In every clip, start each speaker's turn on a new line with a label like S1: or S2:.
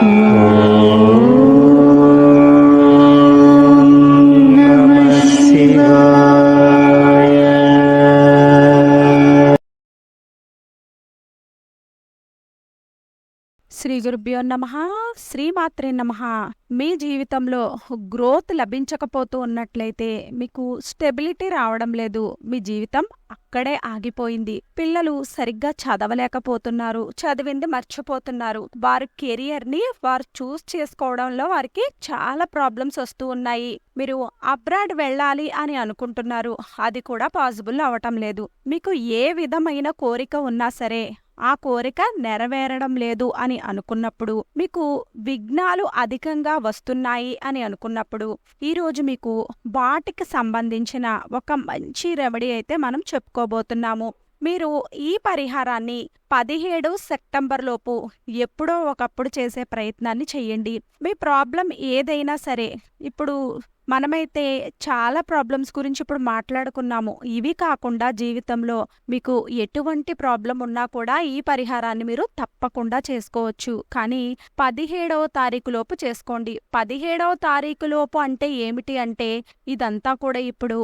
S1: నమః
S2: శ్రీ గురుభ్యో నమ. శ్రీమాత్రే నమ. మీ జీవితంలో గ్రోత్ లభించకపోతూ ఉన్నట్లయితే మీకు స్టెబిలిటీ రావడం లేదు. మీ జీవితం అక్కడే ఆగిపోయింది. పిల్లలు సరిగ్గా చదవలేకపోతున్నారు. చదివింది మర్చిపోతున్నారు. వారి కెరియర్ని వారు చూస్ చేసుకోవడంలో వారికి చాలా ప్రాబ్లమ్స్ వస్తూ ఉన్నాయి. మీరు అబ్రాడ్ వెళ్ళాలి అని అనుకుంటున్నారు. అది కూడా పాసిబుల్ అవటం లేదు. మీకు ఏ విధమైన కోరిక ఉన్నా సరే ఆ కోరిక నెరవేరడం లేదు అని అనుకున్నప్పుడు మీకు విఘ్నాలు అధికంగా వస్తున్నాయి అని అనుకున్నప్పుడు ఈరోజు మీకు వాటికి సంబంధించిన ఒక మంచి రెమెడీ అయితే మనం చెప్పుకోబోతున్నాము. మీరు ఈ పరిహారాన్ని పదిహేడు సెప్టెంబర్లోపు ఎప్పుడో ఒకప్పుడు చేసే ప్రయత్నాన్ని చేయండి. మీ ప్రాబ్లం ఏదైనా సరే ఇప్పుడు మనమైతే చాలా ప్రాబ్లమ్స్ గురించి ఇప్పుడు మాట్లాడుకున్నాము. ఇవి కాకుండా జీవితంలో మీకు ఎటువంటి ప్రాబ్లం ఉన్నా కూడా ఈ పరిహారాన్ని మీరు తప్పకుండా చేసుకోవచ్చు. కానీ పదిహేడవ తారీఖు లోపు చేసుకోండి. పదిహేడవ తారీఖు లోపు అంటే ఏమిటి అంటే ఇదంతా కూడా ఇప్పుడు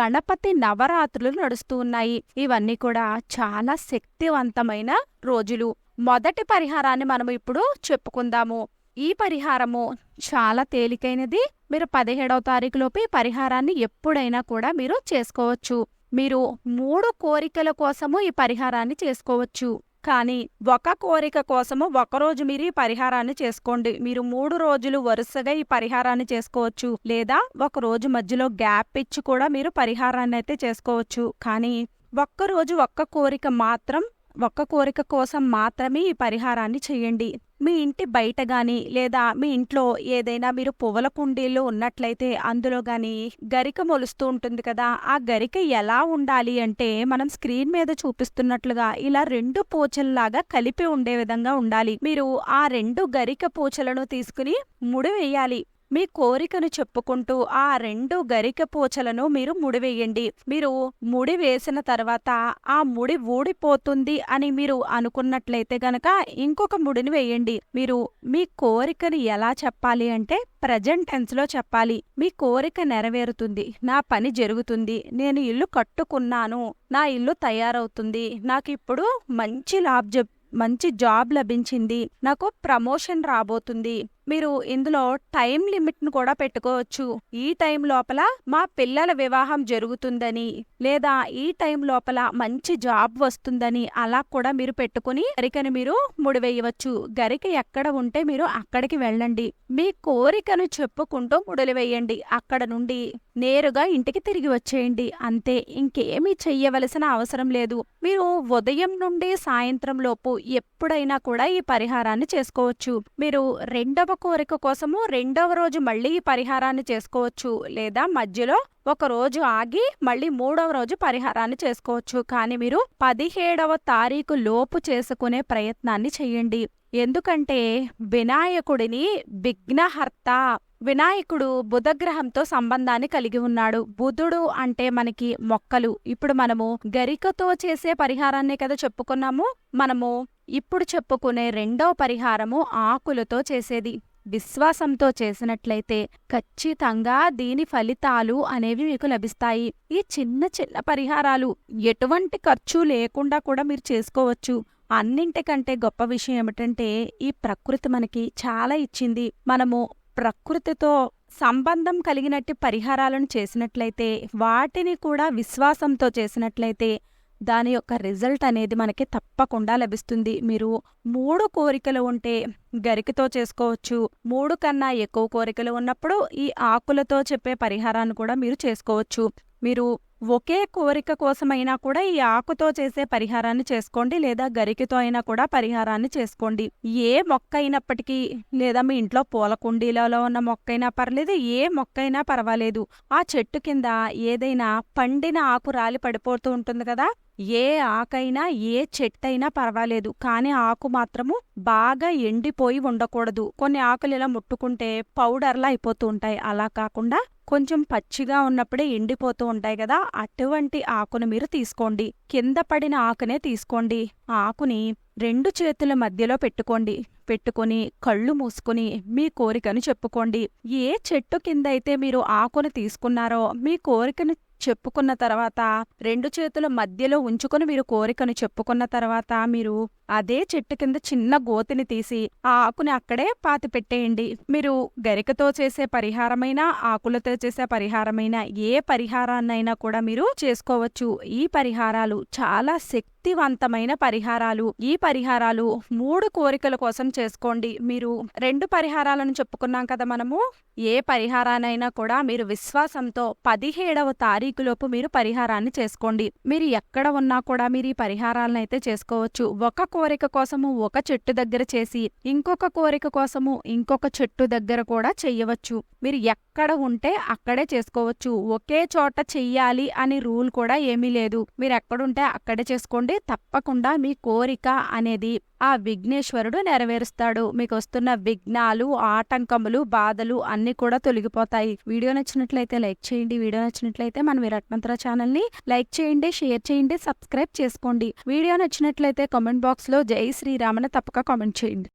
S2: గణపతి నవరాత్రులు నడుస్తూ ఉన్నాయి. ఇవన్నీ కూడా చాలా శక్తివంతమైన రోజులు. మొదటి పరిహారాన్ని మనం ఇప్పుడు చెప్పుకుందాము. ఈ పరిహారము చాలా తేలికైనది. మీరు పదిహేడవ తారీఖులోపు ఈ పరిహారాన్ని ఎప్పుడైనా కూడా మీరు చేసుకోవచ్చు. మీరు మూడు కోరికల కోసము ఈ పరిహారాన్ని చేసుకోవచ్చు. కానీ ఒక కోరిక కోసము ఒకరోజు మీరు ఈ పరిహారాన్ని చేసుకోండి. మీరు మూడు రోజులు వరుసగా ఈ పరిహారాన్ని చేసుకోవచ్చు. లేదా ఒక రోజు మధ్యలో గ్యాప్ ఇచ్చి కూడా మీరు పరిహారాన్ని అయితే చేసుకోవచ్చు. కానీ ఒక్కరోజు ఒక్క కోరిక మాత్రం ఒక్క కోరిక కోసం మాత్రమే ఈ పరిహారాన్ని చేయండి. మీ ఇంటి బయట కానీ లేదా మీ ఇంట్లో ఏదైనా మీరు పువ్వుల కుండీలు ఉన్నట్లయితే అందులో కానీ గరిక మొలుస్తూ ఉంటుంది కదా ఆ గరిక ఎలా ఉండాలి అంటే మనం స్క్రీన్ మీద చూపిస్తున్నట్లుగా ఇలా రెండు పూచల్లాగా కలిపి ఉండే విధంగా ఉండాలి. మీరు ఆ రెండు గరిక పూచలను తీసుకుని ముడి వేయాలి. మీ కోరికను చెప్పుకుంటూ ఆ రెండు గరిక పూచలను మీరు ముడివేయండి. మీరు ముడి వేసిన తర్వాత ఆ ముడి ఊడిపోతుంది అని మీరు అనుకున్నట్లయితే గనక ఇంకొక ముడిని వేయండి. మీరు మీ కోరికను ఎలా చెప్పాలి అంటే ప్రజెంట్ టెన్స్లో చెప్పాలి. మీ కోరిక నెరవేరుతుంది. నా పని జరుగుతుంది. నేను ఇల్లు కట్టుకున్నాను. నా ఇల్లు తయారవుతుంది. నాకు ఇప్పుడు మంచి లాభ మంచి జాబ్ లభించింది. నాకు ప్రమోషన్ రాబోతుంది. మీరు ఇందులో టైం లిమిట్ను కూడా పెట్టుకోవచ్చు. ఈ టైం లోపల మా పిల్లల వివాహం జరుగుతుందని లేదా ఈ టైం లోపల మంచి జాబ్ వస్తుందని అలా కూడా మీరు పెట్టుకుని గరికను మీరు ముడివేయవచ్చు. గరిక ఎక్కడ ఉంటే మీరు అక్కడికి వెళ్ళండి. మీ కోరికను చెప్పుకుంటూ ముడులు వేయండి అక్కడ నుండి నేరుగా ఇంటికి తిరిగి వచ్చేయండి. అంతే ఇంకేమీ చెయ్యవలసిన అవసరం లేదు. మీరు ఉదయం నుండి సాయంత్రం లోపు ఎప్పుడైనా కూడా ఈ పరిహారాన్ని చేసుకోవచ్చు. మీరు రెండవ కోరిక కోసము రెండవ రోజు మళ్ళీ ఈ పరిహారాన్ని చేసుకోవచ్చు. లేదా మధ్యలో ఒక రోజు ఆగి మళ్ళీ మూడవ రోజు పరిహారాన్ని చేసుకోవచ్చు. కానీ మీరు పదిహేడవ తారీఖు లోపు చేసుకునే ప్రయత్నాన్ని చెయ్యండి ఎందుకంటే వినాయకుడిని విఘ్నహర్త వినాయకుడు బుధగ్రహంతో సంబంధాన్ని కలిగి ఉన్నాడు. బుధుడు అంటే మనకి మొక్కలు. ఇప్పుడు మనము గరికతో చేసే పరిహారాన్నే కదా చెప్పుకున్నాము. మనము ఇప్పుడు చెప్పుకునే రెండో పరిహారము ఆకులతో చేసేది. విశ్వాసంతో చేసినట్లయితే ఖచ్చితంగా దీని ఫలితాలు అనేవి మీకు లభిస్తాయి. ఈ చిన్న చిన్న పరిహారాలు ఎటువంటి ఖర్చు లేకుండా కూడా మీరు చేసుకోవచ్చు. అన్నింటికంటే గొప్ప విషయం ఏమిటంటే ఈ ప్రకృతి మనకి చాలా ఇచ్చింది. మనము ప్రకృతితో సంబంధం కలిగినట్టు పరిహారాలను చేసినట్లయితే వాటిని కూడా విశ్వాసంతో చేసినట్లయితే దాని యొక్క రిజల్ట్ అనేది మనకి తప్పకుండా లభిస్తుంది. మీరు మూడు కోరికలు ఉంటే గరికతో చేసుకోవచ్చు. మూడు కన్నా ఎక్కువ కోరికలు ఉన్నప్పుడు ఈ ఆకులతో చెప్పే పరిహారాన్ని కూడా మీరు చేసుకోవచ్చు. మీరు ఒకే కోరిక కోసమైనా కూడా ఈ ఆకుతో చేసే పరిహారాన్ని చేసుకోండి లేదా గరికతో అయినా కూడా పరిహారాన్ని చేసుకోండి. ఏ మొక్క అయినప్పటికీ లేదా మీ ఇంట్లో పూల కుండీలలో ఉన్న మొక్క అయినా పర్లేదు ఏ మొక్క అయినా పర్వాలేదు. ఆ చెట్టు కింద ఏదైనా పండిన ఆకు రాలి పడిపోతూ ఉంటుంది కదా ఏ ఆకైనా ఏ చెట్టైనా పర్వాలేదు. కానీ ఆకు మాత్రము బాగా ఎండిపోయి ఉండకూడదు. కొన్ని ఆకులు ఇలా ముట్టుకుంటే పౌడర్లా అయిపోతూ ఉంటాయి. అలా కాకుండా కొంచెం పచ్చిగా ఉన్నప్పుడే ఎండిపోతూ ఉంటాయి కదా అటువంటి ఆకును మీరు తీసుకోండి. కింద పడిన ఆకునే తీసుకోండి. ఆకుని రెండు చేతుల మధ్యలో పెట్టుకోండి. పెట్టుకొని కళ్ళు మూసుకుని మీ కోరికను చెప్పుకోండి. ఏ చెట్టు కింద అయితే మీరు ఆకును తీసుకున్నారో మీ కోరికను చెప్పుకున్న తర్వాత రెండు చేతుల మధ్యలో ఉంచుకొని మీరు కోరికను చెప్పుకున్న తర్వాత మీరు అదే చెట్టు కింద చిన్న గోతిని తీసి ఆ ఆకుని అక్కడే పాతి పెట్టేయండి. మీరు గరికతో చేసే పరిహారమైనా ఆకులతో చేసే పరిహారమైనా ఏ పరిహారాన్నైనా కూడా మీరు చేసుకోవచ్చు. ఈ పరిహారాలు చాలా శక్తివంతమైన పరిహారాలు. ఈ పరిహారాలు మూడు కోరికల కోసం చేసుకోండి. మీరు రెండు పరిహారాలను చెప్పుకున్నాం కదా మనము. ఏ పరిహారానైనా కూడా మీరు విశ్వాసంతో పదిహేడవ తారీఖు తారీఖులోపు మీరు పరిహారాన్ని చేసుకోండి. మీరు ఎక్కడ ఉన్నా కూడా మీరు ఈ పరిహారాలను అయితే చేసుకోవచ్చు. ఒక కోరిక కోసము ఒక చెట్టు దగ్గర చేసి ఇంకొక కోరిక కోసము ఇంకొక చెట్టు దగ్గర కూడా చెయ్యవచ్చు మీరు ఎక్కడ ఉంటే అక్కడే చేసుకోవచ్చు. ఒకే చోట చెయ్యాలి అని రూల్ కూడా ఏమీ లేదు. మీరు ఎక్కడుంటే అక్కడే చేసుకోండి. తప్పకుండా మీ కోరిక అనేది ఆ విఘ్నేశ్వరుడు నెరవేరుస్తాడు. మీకు వస్తున్న విఘ్నాలు ఆటంకములు బాధలు అన్ని కూడా తొలగిపోతాయి. వీడియో నచ్చినట్లయితే లైక్ చేయండి. వీడియో నచ్చినట్లయితే మన విరాట్మంత్ర ఛానల్ని లైక్ చేయండి షేర్ చేయండి సబ్స్క్రైబ్ చేసుకోండి. వీడియో నచ్చినట్లయితే కామెంట్ బాక్స్లో జై శ్రీరామని తప్పక కామెంట్ చేయండి.